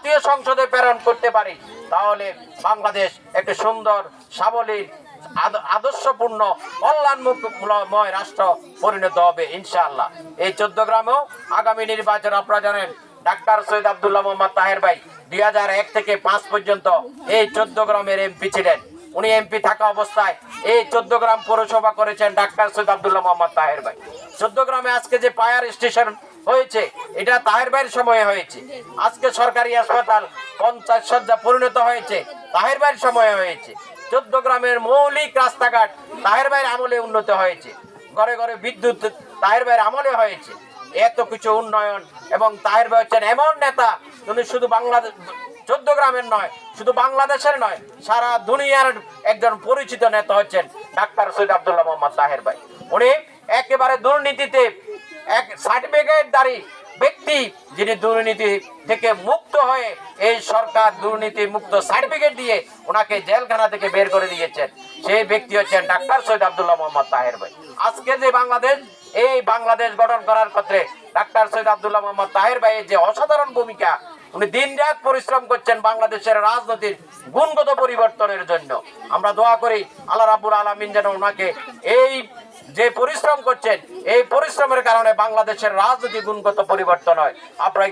জাতীয় সংসদে প্রেরণ করতে পারি, তাহলে বাংলাদেশ একটি সুন্দর, সাবলীল, আদ- আদর্শপূর্ণ কল্যাণময় রাষ্ট্র পরিণত হবে, ইনশাআল্লাহ। এই চোদ্দ গ্রামেও আগামী নির্বাচন আপনারা জানেন, ডাক্তার সৈয়দ আবদুল্লাহ মোহাম্মদ তাহের ভাই দুই থেকে পাঁচ পর্যন্ত এই চোদ্দ গ্রামের এমপি ছিলেন। উনি এমপি থাকা অবস্থায় এই চোদ্দ গ্রাম পৌরসভা করেছেন ডাক্তার সৈয়দ আবদুল্লাহ মোহাম্মদ তাহের ভাই। চোদ্দ গ্রামে আজকে যে ফায়ার স্টেশন হয়েছে। এটা তাহের ভাইয়ের সময়ে হয়েছে। আজকে সরকারি হাসপাতাল পঞ্চাশ শয্যা পরিণত হয়েছে। তাহের ভাইয়ের সময়ে হয়েছে। চোদ্দ গ্রামের মৌলিক রাস্তাঘাট তাহের ভাইয়ের আমলে উন্নত হয়েছে। ঘরে ঘরে বিদ্যুৎ তাহের ভাইয়ের আমলে হয়েছে। এত কিছু উন্নয়ন এবং তাহের ভাই হচ্ছেন এমন নেতা উনি শুধু বাংলাদেশ, চোদ্দ গ্রামের নয়, শুধু বাংলাদেশের নয়, সারা দুনিয়ার একজন পরিচিত নেতা হচ্ছেন ডাক্তার সৈয়দ আবদুল্লাহ মোহাম্মদ তাহের ভাই। উনি একেবারে দুর্নীতিতে এক সার্টিফিকেটদারি ব্যক্তি যিনি দুর্নীতি থেকে মুক্ত হয়ে এই সরকার দুর্নীতি মুক্ত সার্টিফিকেট দিয়ে ওনাকে জেলখানা থেকে বের করে দিয়েছেন। সেই ব্যক্তি হচ্ছেন ডাক্তার সৈয়দ আবদুল্লাহ মোহাম্মদ তাহের ভাই। আজকে যে বাংলাদেশ, এই বাংলাদেশ গঠন করার ক্ষেত্রে ডাক্তার সৈয়দ আবদুল্লাহ মোহাম্মদ তাহের ভাইয়ের যে অসাধারণ ভূমিকা, উনি দিন রাত পরিশ্রম করছেন বাংলাদেশের রাজনীতির গুণগত পরিবর্তনের জন্য। আমরা দোয়া করি, আল্লাহ রাবুল আলমিন যেন ওনাকে এই যে পরিশ্রম করছেন, এই পরিশ্রমের কারণে বাংলাদেশের রাজনীতি গুণগত পরিবর্তন হয়। আপনারা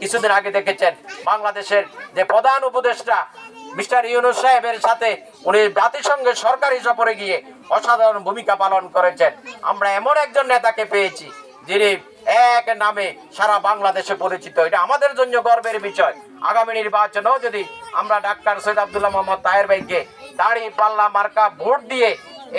কিছুদিন আগে দেখেছেন, বাংলাদেশের যে প্রধান উপদেষ্টা মিস্টার ইউনুস সাহেবের সাথে উনি জাতিসংঘের সরকারি সফরে গিয়ে অসাধারণ ভূমিকা পালন করেছেন। আমরা এমন একজন নেতাকে পেয়েছি, যিনি এক নামে সারা বাংলাদেশে পরিচিত। এটা আমাদের জন্য গর্বের বিষয়। আগামী নির্বাচনেও যদি আমরা ডাক্তার সৈয়দ আবদুল্লাহ মোহাম্মদ তাহের ভাইকে দাড়ি পাল্লা মার্কা ভোট দিয়ে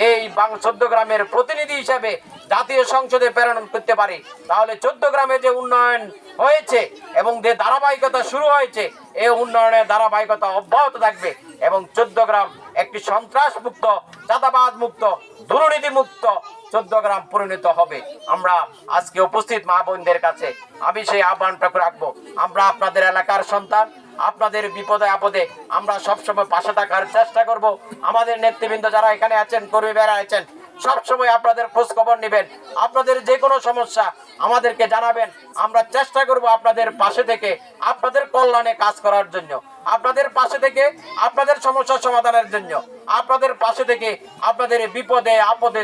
এই বাং চোদ্দ গ্রামের প্রতিনিধি হিসেবে জাতীয় সংসদে প্রেরণ করতে পারি। তাহলে চোদ্দ গ্রামে যে উন্নয়ন হয়েছে এবং যে ধারাবাহিকতা শুরু হয়েছে, এই উন্নয়নের ধারাবাহিকতা অব্যাহত থাকবে এবং চোদ্দ গ্রাম একটি সন্ত্রাস মুক্ত চাঁদাবাদ মুক্ত দুর্নীতি মুক্ত চোদ্দ গ্রাম পরিণত হবে। আমরা আজকে উপস্থিত মা বোনদের কাছে আমি সেই আহ্বানটা রাখব। আমরা আপনাদের এলাকার সন্তান আপনাদের বিপদে আপদে আমরা সবসময় পাশে থাকার চেষ্টা করব। আমাদের নেতৃবৃন্দ যারা এখানে আছেন কর্মী বেড়া আছেন, সবসময় আপনাদের খোঁজ খবর নেবেন। আপনাদের যে কোনো সমস্যা আমাদেরকে জানাবেন। আমরা চেষ্টা করব আপনাদের পাশে থেকে আপনাদের কল্যাণে কাজ করার জন্য। আপনাদের পাশে থেকে আপনাদের সমস্যা সমাধানের জন্য। আপনাদের পাশে থেকে আপনাদের বিপদে, আপদে,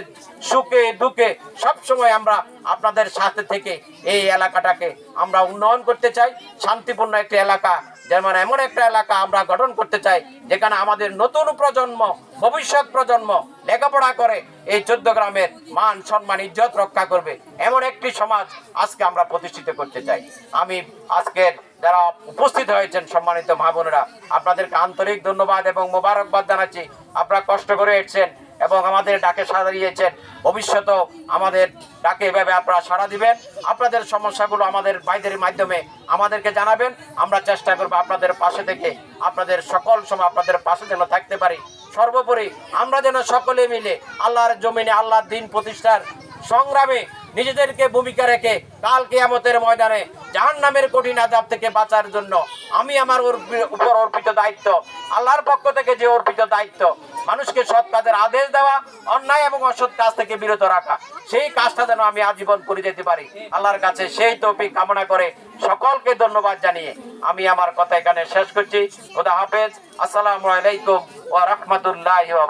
সুখে, দুঃখে সবসময় আমরা আপনাদের সাথে থেকে এই এলাকাটাকে আমরা উন্নয়ন করতে চাই। শান্তিপূর্ণ একটি এলাকা, যেমন এমন একটা এলাকা আমরা গঠন করতে চাই, যেখানে আমাদের নতুন প্রজন্ম, ভবিষ্যৎ প্রজন্ম লেখাপড়া করে এই চোদ্দ গ্রামের মান, সম্মান, ইজ্জত রক্ষা করবে। এমন একটি সমাজ আজকে আমরা প্রতিষ্ঠিত করতে চাই। আমি আজকের যারা উপস্থিত হয়েছেন সম্মানিত মা বোনেরা, আপনাদেরকে আন্তরিক ধন্যবাদ এবং মোবারকবাদ জানাচ্ছি। আপনারা কষ্ট করে এসেছেন এবং আমাদের ডাকে সাড়া দিয়েছেন। ভবিষ্যতেও আমাদের ডাকে এভাবে আপনারা সাড়া দিবেন। আপনাদের সমস্যাগুলো আমাদের বাইদের মাধ্যমে আমাদেরকে জানাবেন। আমরা চেষ্টা করব আপনাদের পাশে থেকে আপনাদের সকল সময় আপনাদের পাশে যেন থাকতে পারি। সর্বোপরি আমরা যেন সকলে মিলে আল্লাহর জমিনে আল্লাহর দিন প্রতিষ্ঠার সংগ্রামে নিজেদেরকে ভূমিকা রেখে কাল কেয়ামতের ময়দানে জাহান নামের কঠিন আজাব থেকে বাঁচার জন্য আমি আমার উপর অর্পিত দায়িত্ব, আল্লাহর পক্ষ থেকে যে অর্পিত দায়িত্ব, মানুষকে সৎ কাজের আদেশ দেওয়া, অন্যায় এবং অসৎ কাজ থেকে বিরত রাখা, সেই কাজটা যেন আমি আজীবন করে যেতে পারি। আল্লাহর কাছে সেই তৌফিক কামনা করে সকলকে ধন্যবাদ জানিয়ে আমি আমার কথা এখানে শেষ করছি। খোদা হাফেজ। আসসালামু আলাইকুম ওয়া রাহমাতুল্লাহি ওয়া